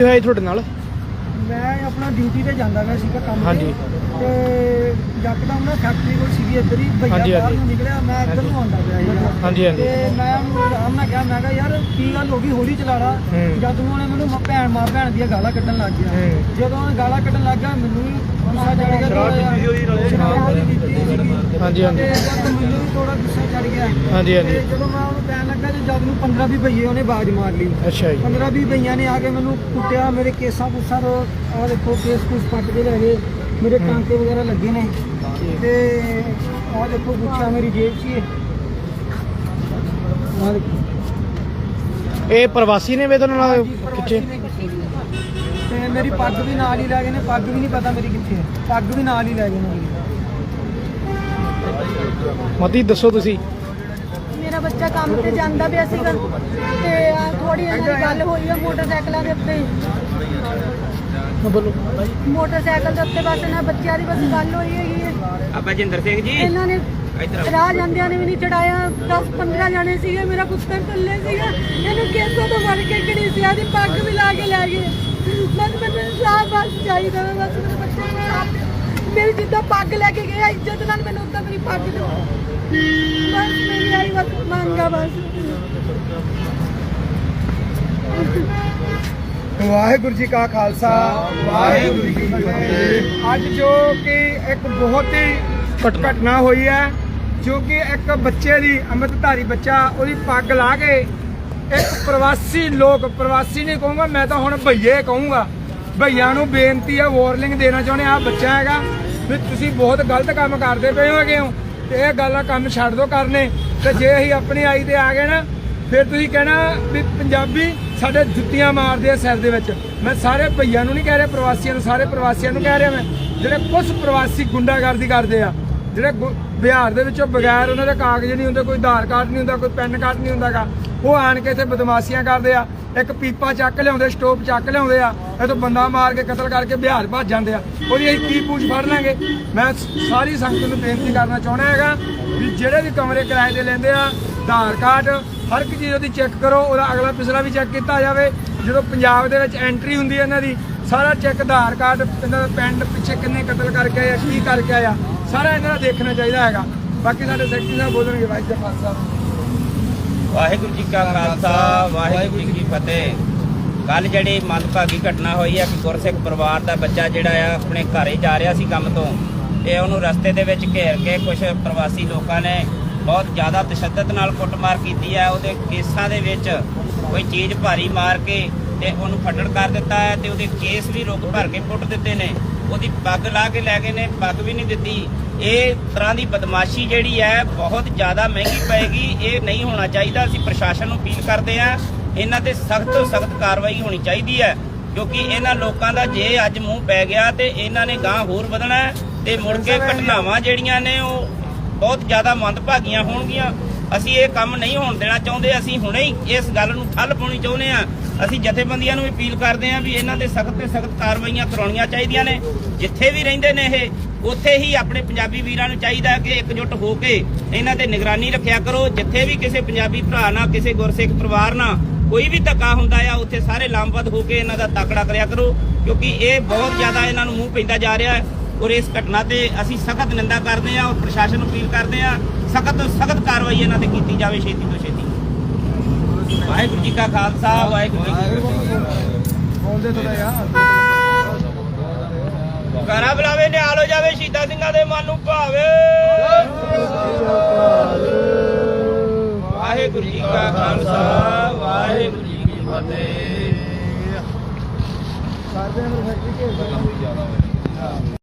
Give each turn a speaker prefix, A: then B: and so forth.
A: ਹੋਇਆ ਜੀ ਤੁਹਾਡੇ ਨਾਲ
B: ਮੈਂ ਆਪਣਾ ਡਿਊਟੀ ਤੇ ਜਾਂਦਾ ਮੈਂ ਸੀਗਾ ਕੰਮ
A: ਹਾਂਜੀ।
B: ਤੇ ਤੇ ਯਕਦਮ ਨਾ ਫੈਕਟਰੀ ਕੋਲ ਸੀਗੀ ਇੱਧਰ ਹੀ
A: ਹਾਂਜੀ,
B: ਭਈਆ ਬਾਹਰ
A: ਹਾਂਜੀ।
B: ਨੂੰ ਨਿਕਲਿਆ ਮੈਂ ਇੱਧਰ ਨੂੰ ਆਉਂਦਾ ਪਿਆ ਸੀਗਾ
A: ਹਾਂਜੀ, ਹਾਂਜੀ।
B: ਤੇ ਮੈਂ ਉਹਨੂੰ ਆਰਾਮ ਨਾਲ ਕਿਹਾ ਮੈਂ ਕਿਹਾ ਯਾਰ ਕੀ ਗੱਲ ਹੋ ਗਈ ਹੌਲੀ ਚਲਾ ਲਾ
A: ਹੂੰ।
B: ਜਦ ਨੂੰ ਉਹਨੇ ਮੈਨੂੰ ਮ- ਭੈਣ ਮਾਂ ਭੈਣ ਦੀਆਂ ਗਾਲਾਂ ਕੱਢਣ ਲੱਗ ਗਿਆ
A: ਹੂੰ।
B: ਜਦੋਂ ਉਹ ਗਾਲਾਂ ਕੱਢਣ ਲੱਗ ਗਿਆ ਮੈਨੂੰ ਵੀ ਗੁੱਸਾ ਚੜ ਗਿਆ
A: ਸ਼ਰਾਬ
B: ਥੋੜ੍ਹਾ
A: ਪੀਤੀ ਹੋਈ
B: ਜਿਹਾ।
A: ਨਾਲੇ।
B: ਸ਼ਰਾਬ ਉਹਦੀ ਪੀਤੀ ਸੀਗੀ।
A: ਹਾਂਜੀ, ਹਾਂਜੀ।
B: ਤੇ ਜਦ ਮੈਨੂੰ ਵੀ ਥੋੜਾ ਗੁੱਸਾ ਚੜ ਗਿਆ
A: ਹਾਂਜੀ, ਹਾਂਜੀ।
B: ਤੇ ਜਦੋਂ ਮੈਂ ਉਹਨੂੰ ਕਹਿਣ ਲੱਗਾ ਤੇ ਜਦ ਨੂੰ 15 20 ਭਈਏ ਉਹਨੇ ਬਾਜ਼ ਮਾਰ ਲਈ
A: ਅੱਛਾ ਜੀ
B: 15 20 ਭਈਆਂ ਨੇ ਆ ਕੇ ਮੈਨੂੰ ਕੁੱਟਿਆ ਮੇਰੇ ਕੇਸਾਂ ਕੁੱਸਾਂ ਤੋਂ ਆਹ ਦੇਖੋ ਕੇਸ ਕੁਸ ਪੱਟ ਕੇ ਲੈ ਗਏ। ਮੇਰੇ ਟਾਂਕੇ ਵਗੈਰਾ ਲੱਗੇ ਨੇ। ਤੇ ਆਹ ਦੇਖੋ ਗੁੱਛਾ ਮੇਰੀ ਜੇਬ 'ਚ ਹੀ ਹੈ। ਆਹ ਦੇਖੋ।
A: ਇਹ ਪ੍ਰਵਾਸੀ ਨੇ ਵੇਦਨ ਨਾਲ
B: ਹਾਂਜੀ,
A: ਖਿੱਚੇ?
B: ਨੇ। ਤੇ ਮੇਰੀ ਪੱਗ ਵੀ ਨਾਲ ਹੀ ਲੈ ਗਏ ਨੇ। ਪੱਗ ਵੀ ਨਹੀਂ ਪਤਾ ਮੇਰੀ ਕਿੱਥੇ ਹੈ। ਪੱਗ ਵੀ ਨਾਲ ਹੀ ਲੈ ਗਏ ਨੇ।
A: ਮਤੀ ਦੱਸੋ ਤੁਸੀਂ।
C: ਮੇਰਾ ਬੱਚਾ ਕੰਮ ਤੇ ਜਾਂਦਾ ਪਿਆ ਸੀਗਾ। ਤੇ ਥੋੜੀ ਇਹਨਾਂ ਦੀ ਗੱਲ ਹੋਈ ਆ ਮੋਟਰਸਾਈਕਲਾਂ ਦੇ ਉੱਤੇ।
A: ਬੋਲੋ
C: ਮੋਟਰਸਾਈਕਲ ਦੇ ਉੱਤੇ ਬਸ ਇਹਨਾਂ ਬੱਚਿਆਂ ਦੀ ਬਸ ਗੱਲ ਹੋਈ ਹੈਗੀ ਹੈ।
D: ਆਪਾਂ ਜਿੰਦਰ ਸਿੰਘ ਜੀ।
C: ਇਹਨਾਂ ਨੇ
D: ਇੱਧਰ
C: ਰਾਹ ਜਾਂਦਿਆਂ ਨੇ ਵੀ ਨਹੀਂ ਚੜਾਇਆ। 10 15 ਜਣੇ ਸੀਗੇ ਮੇਰਾ ਪੁੱਤਰ ਥੱਲੇ ਸੀਗਾ। ਇਹਨੂੰ ਕੇਸਾਂ ਤੋਂ ਫੜ ਕੇ ਘੜੀਸਿਆ ਦੀ ਪੱਗ ਵੀ ਲਾ ਕੇ ਲੈ ਗਏ। ਬਸ ਮੈਨੂੰ ਇਨਸਾਫ ਬਸ ਚਾਹੀਦਾ ਵਾ, ਬਸ ਮੇਰੇ ਬੱਚੇ ਨੂੰ ਦਿਓ। ਮੇਰੀ ਜਿੱਦਾਂ ਪੱਗ ਲੈ ਕੇ ਗਿਆ ਇੱਜ਼ਤ ਨਾਲ ਮੈਨੂੰ ਉੱਦਾਂ ਮੇਰੀ ਪੱਗ ਦਿਓ। ਬਸ ਮੇਰੀ ਆਈ ਬਸ ਮੰਗਾ ਬਸ।
B: ਵਾਹਿਗੁਰੂ ਜੀ ਕਾ ਖਾਲਸਾ ਵਾਹਿਗੁਰੂ ਜੀ ਕੀ ਫਤਿਹ ਅੱਜ ਜੋ ਕਿ ਇੱਕ ਬਹੁਤ ਹੀ
A: ਘਟਨਾ।
B: ਹੋਈ ਹੈ ਜੋ ਕਿ ਇੱਕ ਬੱਚੇ ਦੀ ਅੰਮ੍ਰਿਤਧਾਰੀ ਬੱਚਾ ਉਹਦੀ ਪੱਗ ਲਾ ਕੇ ਇੱਕ ਪ੍ਰਵਾਸੀ ਲੋਕ ਪ੍ਰਵਾਸੀ ਨਹੀਂ ਕਹੂੰਗਾ ਮੈਂ ਤਾਂ ਹੁਣ ਭਈਏ ਕਹੂੰਗਾ ਭਈਆਂ ਨੂੰ ਬੇਨਤੀ ਹੈ ਵਾਰਨਿੰਗ ਦੇਣਾ ਚਾਹੁੰਦੇ ਆ ਬੱਚਾ ਹੈਗਾ ਵੀ ਤੁਸੀਂ ਬਹੁਤ ਗਲਤ ਕੰਮ ਕਰਦੇ ਪਏ ਹੋਗੇ ਹੋ ਤੇ ਇਹ ਗੱਲਾਂ ਕੰਮ ਛੱਡ ਦਿਓ ਕਰਨੇ ਤੇ ਜੇ ਅਸੀਂ ਆਪਣੀ ਆਈ ਤੇ ਆ ਗਏ ਨਾ ਫਿਰ ਤੁਸੀਂ ਕਹਿਣਾ ਵੀ ਪੰਜਾਬੀ ਸਾਡੇ ਜੁੱਤੀਆਂ ਮਾਰਦੇ ਆ ਸਿਰ ਦੇ ਵਿੱਚ। ਮੈਂ ਸਾਰੇ ਭਈਆਂ ਨੂੰ ਨਹੀਂ ਕਹਿ ਰਿਹਾ, ਪ੍ਰਵਾਸੀਆਂ ਨੂੰ, ਸਾਰੇ ਪ੍ਰਵਾਸੀਆਂ ਨੂੰ ਕਹਿ ਰਿਹਾ ਮੈਂ। ਜਿਹੜੇ ਕੁਝ ਪ੍ਰਵਾਸੀ ਗੁੰਡਾਗਰਦੀ ਕਰਦੇ ਆ, ਜਿਹੜੇ ਗੁ- ਬਿਹਾਰ ਦੇ ਵਿੱਚੋਂ ਬਗੈਰ ਉਹਨਾਂ ਦੇ ਕਾਗਜ਼ ਨਹੀਂ ਹੁੰਦੇ, ਕੋਈ ਆਧਾਰ ਕਾਰਡ ਨਹੀਂ ਹੁੰਦਾ, ਕੋਈ ਪੈਨ ਕਾਰਡ ਨਹੀਂ ਹੁੰਦਾਗਾ। ਉਹ ਆਣ ਕੇ ਇੱਥੇ ਬਦਮਾਸ਼ੀਆਂ ਕਰਦੇ ਆ, ਇੱਕ ਪੀਪਾ ਚੱਕ ਲਿਆਉਂਦੇ ਸਟੋਪ ਚੱਕ ਲਿਆਉਂਦੇ ਆ ਇਹ ਤੋਂ ਬੰਦਾ ਮਾਰ ਕੇ ਕਤਲ ਕਰਕੇ ਬਿਹਾਰ ਭੱਜ ਜਾਂਦੇ ਆ। ਉਹਦੀ ਅਸੀਂ ਕੀ ਪੂਛ ਫੜ ਲਾਂਗੇ? ਮੈਂ ਸਾਰੀ ਸੰਗਤ ਨੂੰ ਬੇਨਤੀ ਕਰਨਾ ਚਾਹੁੰਦਾ ਹੈਗਾ ਵੀ ਜਿਹੜੇ ਵੀ ਕਮਰੇ ਕਿਰਾਏ ਤੇ ਲੈਂਦੇ ਆ ਆਧਾਰ ਕਾਰਡ, ਹਰ ਇੱਕ ਚੀਜ਼ ਉਹਦੀ ਚੈੱਕ ਕਰੋ, ਉਹਦਾ ਅਗਲਾ ਪਿਛਲਾ ਵੀ ਚੈੱਕ ਕੀਤਾ ਜਾਵੇ। ਜਦੋਂ ਪੰਜਾਬ ਦੇ ਵਿੱਚ ਐਂਟਰੀ ਹੁੰਦੀ ਹੈ ਇਹਨਾਂ ਦੀ, ਸਾਰਾ ਚੈੱਕ ਆਧਾਰ ਕਾਰਡ, ਇਹਨਾਂ ਦਾ ਪਿੰਡ ਪਿੱਛੇ ਕਿੰਨੇ ਕਤਲ ਕਰਕੇ ਆਇਆ ਕੀ ਕਰਕੇ ਆਇਆ ਸਾਰਾ ਇਹਨਾਂ ਦਾ ਦੇਖਣਾ ਚਾਹੀਦਾ ਹੈਗਾ। ਬਾਕੀ ਸਾਡੇ ਸੈਕਟਰੀ ਸਾਹਿਬ ਬੋਲਣਗੇ, ਵਾਹਿਗੁਰੂ ਜੀ ਕਾ ਖਾਲਸਾ।
D: ਵਾਹਿਗੁਰੂ ਜੀ ਕਾ ਖਾਲਸਾ, ਵਾਹਿਗੁਰੂ ਜੀ ਕੀ ਫਤਿਹ। ਕੱਲ ਜਿਹੜੀ ਮੰਦਭਾਗੀ ਘਟਨਾ ਹੋਈ ਹੈ ਕਿ ਗੁਰਸਿੱਖ ਪਰਿਵਾਰ ਦਾ ਬੱਚਾ ਜਿਹੜਾ ਆ, ਆਪਣੇ ਘਰੇ ਜਾ ਰਿਹਾ ਸੀ ਕੰਮ ਤੋਂ। ਤੇ ਉਹਨੂੰ ਰਸਤੇ ਦੇ ਵਿੱਚ ਘੇਰ ਕੇ ਕੁਝ ਪ੍ਰਵਾਸੀ ਲੋਕਾਂ ਨੇ ਬਹੁਤ ਜ਼ਿਆਦਾ ਤਸ਼ੱਦਦ ਨਾਲ ਕੁੱਟਮਾਰ ਕੀਤੀ ਹੈ। ਉਹਦੇ ਕੇਸਾਂ ਦੇ ਵਿੱਚ ਕੋਈ ਚੀਜ਼ ਭਾਰੀ ਮਾਰ ਕੇ ਤੇ ਉਹਨੂੰ ਫੱਟੜ ਕਰ ਦਿੱਤਾ ਹੈ ਤੇ ਉਹਦੇ ਕੇਸ ਵੀ ਰੁਕ ਭਰ ਕੇ ਪੁੱਟ ਦਿੱਤੇ ਨੇ। ਉਹਦੀ ਪੱਗ ਲਾ ਕੇ ਲੈ ਗਏ ਨੇ ਪੱਗ ਵੀ ਨਹੀਂ ਦਿੱਤੀ। ਇਹ ਤਰ੍ਹਾਂ ਦੀ ਬਦਮਾਸ਼ੀ ਜਿਹੜੀ ਹੈ ਬਹੁਤ ਜ਼ਿਆਦਾ ਮਹਿੰਗੀ ਪਏਗੀ। ਇਹ ਨਹੀਂ ਹੋਣਾ ਚਾਹੀਦਾ। ਅਸੀਂ ਪ੍ਰਸ਼ਾਸਨ ਨੂੰ ਅਪੀਲ ਕਰਦੇ ਹਾਂ ਇਹਨਾਂ ਤੇ ਸਖਤ ਤੋਂ ਸਖਤ ਕਾਰਵਾਈ ਹੋਣੀ ਚਾਹੀਦੀ ਹੈ ਕਿਉਂਕਿ ਇਹਨਾਂ ਲੋਕਾਂ ਦਾ ਜੇ ਅੱਜ ਮੂੰਹ ਪੈ ਗਿਆ ਤੇ ਇਹਨਾਂ ਨੇ ਗਾਂ ਹੋਰ ਵਧਣਾ ਤੇ ਮੁੜ ਕੇ ਘਟਨਾਵਾਂ ਜਿਹੜੀਆਂ ਨੇ ਉਹ ਬਹੁਤ ਜ਼ਿਆਦਾ ਮੰਦਭਾਗੀਆਂ ਹੋਣਗੀਆਂ। ਅਸੀਂ ਇਹ ਕੰਮ ਨਹੀਂ ਹੋਣ ਦੇਣਾ ਚਾਹੁੰਦੇ, ਅਸੀਂ ਹੁਣੇ ਹੀ ਇਸ ਗੱਲ ਨੂੰ ਠੱਲ ਪਾਉਣੀ ਚਾਹੁੰਦੇ ਆ ਅਸੀਂ ਜਥੇਬੰਦੀਆਂ ਨੂੰ ਅਪੀਲ ਕਰਦੇ ਆ ਵੀ ਇਹਨਾਂ ਤੇ ਸਖਤ ਤੇ ਸਖਤ ਕਾਰਵਾਈਆਂ ਕਰਾਉਣੀਆਂ ਚਾਹੀਦੀਆਂ ਨੇ। ਜਿੱਥੇ ਵੀ ਰਹਿੰਦੇ ਨੇ ਇਹ, ਉੱਥੇ ਹੀ ਆਪਣੇ ਪੰਜਾਬੀ ਵੀਰਾਂ ਨੂੰ ਚਾਹੀਦਾ ਕਿ ਇਕਜੁੱਟ ਹੋ ਕੇ ਇਹਨਾਂ ਤੇ ਨਿਗਰਾਨੀ ਰੱਖਿਆ ਕਰੋ। ਜਿੱਥੇ ਵੀ ਕਿਸੇ ਪੰਜਾਬੀ ਭਰਾ ਨਾਲ, ਕਿਸੇ ਗੁਰਸਿੱਖ ਪਰਿਵਾਰ ਨਾਲ ਕੋਈ ਵੀ ਧੱਕਾ ਹੁੰਦਾ ਆ, ਉੱਥੇ ਸਾਰੇ ਲਾਮਬੱਧ ਹੋ ਕੇ ਇਹਨਾਂ ਦਾ ਤਾਕੜਾ ਕਰਿਆ ਕਰੋ। ਕਿਉਂਕਿ ਇਹ ਬਹੁਤ ਜ਼ਿਆਦਾ ਇਹਨਾਂ ਨੂੰ ਮੂੰਹ ਪੈਂਦਾ ਜਾ ਰਿਹਾ ਹੈ। ਔਰ ਇਸ ਘਟਨਾ ਤੇ ਅਸੀਂ ਸਖਤ ਨਿੰਦਾ ਕਰਦੇ ਹਾਂ ਔਰ ਪ੍ਰਸ਼ਾਸਨ ਨੂੰ ਅਪੀਲ ਕਰਦੇ ਹਾਂ ਸਖਤ ਤੋਂ ਸਖਤ ਕਾਰਵਾਈ ਇਹਨਾਂ ਤੇ ਕੀਤੀ ਜਾਵੇ ਛੇਤੀ ਤੋਂ ਛੇਤੀ। ਵਾਹਿਗੁਰੂ ਜੀ ਕਾ ਖਾਲਸਾ ਵਾਹਿਗੁਰੂ ਜੀ ਕੀ ਫਤਿਹ।
B: ਬੋਲਦੇ ਥੋੜਾ ਯਾਰ
D: ਕਰਾ ਬੁਲਾਵੇ ਨਿਹਾਲ ਹੋ ਜਾਵੇ ਸ਼ਹੀਦਾਂ ਸਿੰਘਾਂ ਦੇ ਮਨ ਨੂੰ ਭਾਵੇ। ਵਾਹਿਗੁਰੂ ਜੀ ਕਾ ਖਾਲਸਾ ਵਾਹਿਗੁਰੂ ਜੀ ਕੀ ਫਤਿਹ।
B: ਸਾਡੇ ਨੂੰ ਫੈਕਟਰੀ ਕੇ